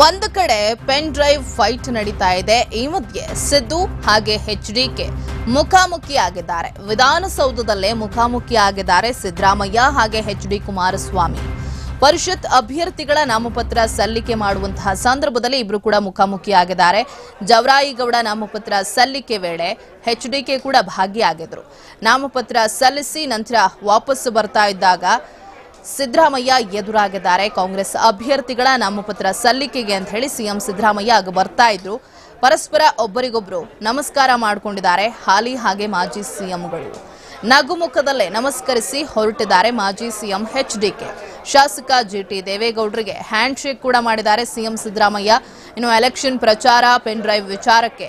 ಒಂದು ಕಡೆ pen drive fight ನಡೀತಾ ಇದೆ. ಈ ಮಧ್ಯೆ ಸಿದ್ದು ಹಾಗೆ ಎಚ್ ಡಿಕೆ ಮುಖಾಮುಖಿ ಆಗಿದ್ದಾರೆ ವಿಧಾನಸೌಧದಲ್ಲೇ ಮುಖಾಮುಖಿ ಆಗಿದ್ದಾರೆ ಸಿದ್ದರಾಮಯ್ಯ ಹಾಗೆ ಹೆಚ್ ಡಿ ಕುಮಾರಸ್ವಾಮಿ. ಪರಿಷತ್ ಅಭ್ಯರ್ಥಿಗಳ ನಾಮಪತ್ರ ಸಲ್ಲಿಕೆ ಮಾಡುವಂತಹ ಸಂದರ್ಭದಲ್ಲಿ ಇಬ್ರು ಕೂಡ ಮುಖಾಮುಖಿ ಆಗಿದ್ದಾರೆ ಜವರಾಯಿಗೌಡ ನಾಮಪತ್ರ ಸಲ್ಲಿಕೆ ವೇಳೆ ಹೆಚ್ ಡಿ ಕೆ ಕೂಡ ಭಾಗಿಯಾಗಿದ್ರು. ನಾಮಪತ್ರ ಸಲ್ಲಿಸಿ ನಂತರ ವಾಪಸ್ ಬರ್ತಾ ಇದ್ದಾಗ ಸಿದ್ದರಾಮಯ್ಯ ಎದುರಾಗಿದ್ದಾರೆ. ಕಾಂಗ್ರೆಸ್ ಅಭ್ಯರ್ಥಿಗಳ ನಾಮಪತ್ರ ಸಲ್ಲಿಕೆಗೆ ಅಂತ ಹೇಳಿ ಸಿಎಂ ಸಿದ್ದರಾಮಯ್ಯ ಆಗ ಬರ್ತಾ ಇದ್ರು. ಪರಸ್ಪರ ಒಬ್ಬರಿಗೊಬ್ರು ನಮಸ್ಕಾರ ಮಾಡಿಕೊಂಡಿದ್ದಾರೆ. ಹಾಲಿ ಹಾಗೆ ಮಾಜಿ ಸಿಎಂಗಳು. ನಗುಮುಖದಲ್ಲೇ ನಮಸ್ಕರಿಸಿ ಹೊರಟಿದ್ದಾರೆ ಮಾಜಿ ಸಿಎಂ ಎಚ್ ಡಿಕೆ ಶಾಸಕ ಜಿಟಿ ದೇವೇಗೌಡರಿಗೆ ಹ್ಯಾಂಡ್ ಶೇಕ್ ಕೂಡ ಮಾಡಿದ್ದಾರೆ ಸಿಎಂ ಸಿದ್ದರಾಮಯ್ಯ. ಇನ್ನು ಎಲೆಕ್ಷನ್ ಪ್ರಚಾರ, ಪೆನ್ ಡ್ರೈವ್ ವಿಚಾರಕ್ಕೆ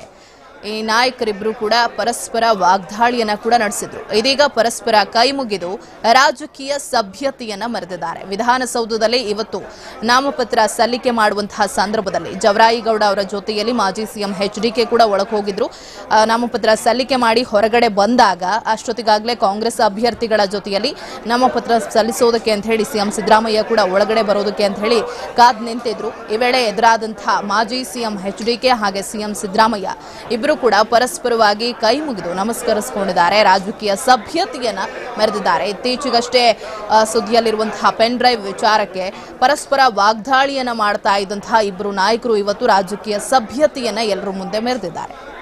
ಈ ನಾಯಕರಿಬ್ಬರು ಕೂಡ ಪರಸ್ಪರ ವಾಗ್ದಾಳಿಯನ್ನ ಕೂಡ ನಡೆಸಿದ್ರು. ಇದೀಗ ಪರಸ್ಪರ ಕೈ ಮುಗಿದು ರಾಜಕೀಯ ಸಭ್ಯತೆಯನ್ನ ಮರೆದಿದ್ದಾರೆ ವಿಧಾನಸೌಧದಲ್ಲಿ ಇವತ್ತು ನಾಮಪತ್ರ ಸಲ್ಲಿಕೆ ಮಾಡುವಂತಹ ಸಂದರ್ಭದಲ್ಲಿ ಜವರಾಯಿಗೌಡ ಅವರ ಜೊತೆಯಲ್ಲಿ ಮಾಜಿ ಸಿಎಂ ಎಚ್ ಡಿಕೆ ಕೂಡ ಹೋಗಿದ್ರು. ನಾಮಪತ್ರ ಸಲ್ಲಿಕೆ ಮಾಡಿ ಹೊರಗಡೆ ಬಂದಾಗ ಅಷ್ಟೊತ್ತಿಗಾಗಲೇ ಕಾಂಗ್ರೆಸ್ ಅಭ್ಯರ್ಥಿಗಳ ಜೊತೆಯಲ್ಲಿ ನಾಮಪತ್ರ ಸಲ್ಲಿಸೋದಕ್ಕೆ ಅಂತ ಹೇಳಿ ಸಿಎಂ ಸಿದ್ದರಾಮಯ್ಯ ಕೂಡ ಒಳಗಡೆ ಬರೋದಕ್ಕೆ ಅಂತ ಹೇಳಿ ಕಾದ್ ನಿಂತಿದ್ರು. ಈ ವೇಳೆ ಎದುರಾದಂತಹ ಮಾಜಿ ಸಿಎಂ ಎಚ್ ಡಿಕೆ ಹಾಗೆ ಸಿಎಂ ಸಿದ್ದರಾಮಯ್ಯ ಇಬ್ಬರು ಕೂಡ ಪರಸ್ಪರವಾಗಿ ಕೈ ಮುಗಿದು ನಮಸ್ಕರಿಸಿಕೊಂಡಿದ್ದಾರೆ. ರಾಜಕೀಯ ಸಭ್ಯತೆಯನ್ನ ಮೆರೆದಿದ್ದಾರೆ. ಇತ್ತೀಚೆಗಷ್ಟೇ ಸುದ್ದಿಯಲ್ಲಿರುವಂತಹ ಪೆನ್ ಡ್ರೈವ್ ವಿಚಾರಕ್ಕೆ ಪರಸ್ಪರ ವಾಗ್ದಾಳಿಯನ್ನ ಮಾಡ್ತಾ ಇದ್ದಂತಹ ಇಬ್ಬರು ನಾಯಕರು ಇವತ್ತು ರಾಜಕೀಯ ಸಭ್ಯತೆಯನ್ನ ಎಲ್ಲರ ಮುಂದೆ ಮೆರೆದಿದ್ದಾರೆ.